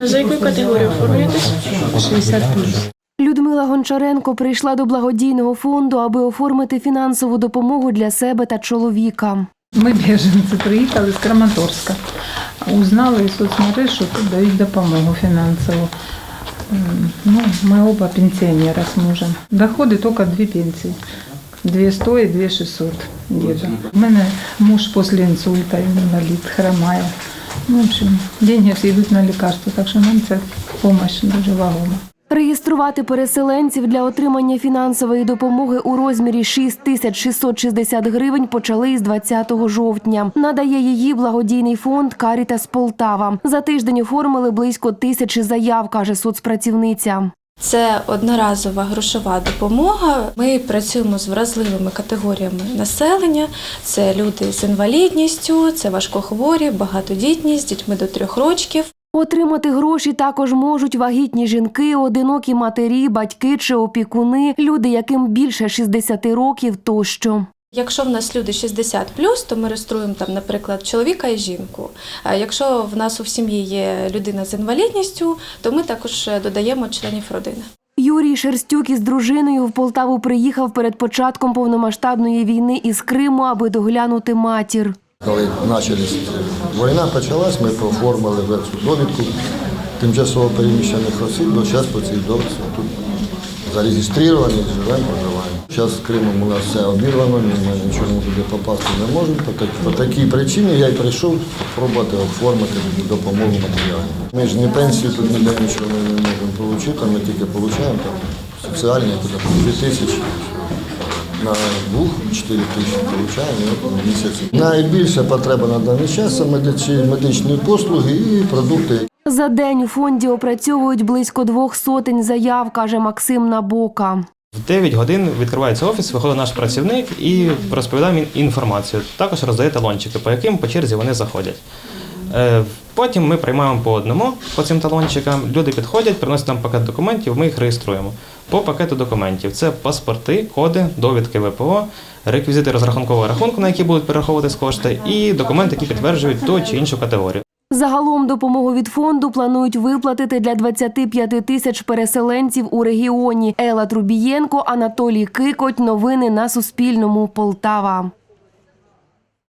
За яку категорію оформлюєтесь? 60 плюс. Людмила Гончаренко прийшла до благодійного фонду, аби оформити фінансову допомогу для себе та чоловіка. Ми біженці приїхали з Краматорська. Узнали із соцмереж, що тут дають допомогу фінансову. Ну, ми оба пенсіонери з мужем. Доходи тільки дві пенсії. 200 і 2600 діда. У мене муж після інсульта, він інвалід, хромає. Ну, в общем, деньги всі йдуть на лікарства, так що нам це допомога дуже вагома. Реєструвати переселенців для отримання фінансової допомоги у розмірі 6660 гривень почали із 20 жовтня. Надає її благодійний фонд Карітас Полтава. За тиждень оформили близько тисячі заяв, каже соцпрацівниця. Це одноразова грошова допомога. Ми працюємо з вразливими категоріями населення. Це люди з інвалідністю, це важкохворі, багатодітні з дітьми до трьох років. Отримати гроші також можуть вагітні жінки, одинокі матері, батьки чи опікуни, люди, яким більше 60 років тощо. Якщо в нас люди 60 то ми реєструємо там, наприклад, чоловіка і жінку. А якщо в нас у сім'ї є людина з інвалідністю, то ми також додаємо членів родини. Юрій Шерстюк із дружиною в Полтаву приїхав перед початком повномасштабної війни із Криму, аби доглянути матір. Коли почалась війна почалась, ми оформили цю довідку тимчасово переміщених осіб, бо зараз по цій довідці тут зареєстровані, живемо, проживаємо. Зараз з Кримом у нас все обірвано, ми нічого туди попасти не можемо. По, так- по такій причині я й прийшов спробувати оформити допомогу матеріальну. Ми ж ні пенсію тут ніде нічого не, не можемо отримати, ми тільки отримуємо там соціальні, куди 2 тисячі. На двох 4 тисячі на місяць. Найбільша потреба на даний час це медичні послуги і продукти, За день у фонді опрацьовують близько двох сотень заяв, каже Максим Набока. В 9 годин відкривається офіс, виходить наш працівник і розповідає інформацію. Також роздає талончики, по яким по черзі вони заходять. Е, Потім ми приймаємо по одному по цим талончикам. Люди підходять, приносять нам пакет документів, ми їх реєструємо. По пакету документів це паспорти, коди, довідки ВПО, реквізити розрахункового рахунку, на які будуть перераховуватись кошти, і документи, які підтверджують ту чи іншу категорію. Загалом допомогу від фонду планують виплатити для 25 тисяч переселенців у регіоні. Ела Трубієнко, Анатолій Кикоть. Новини на Суспільному. Полтава.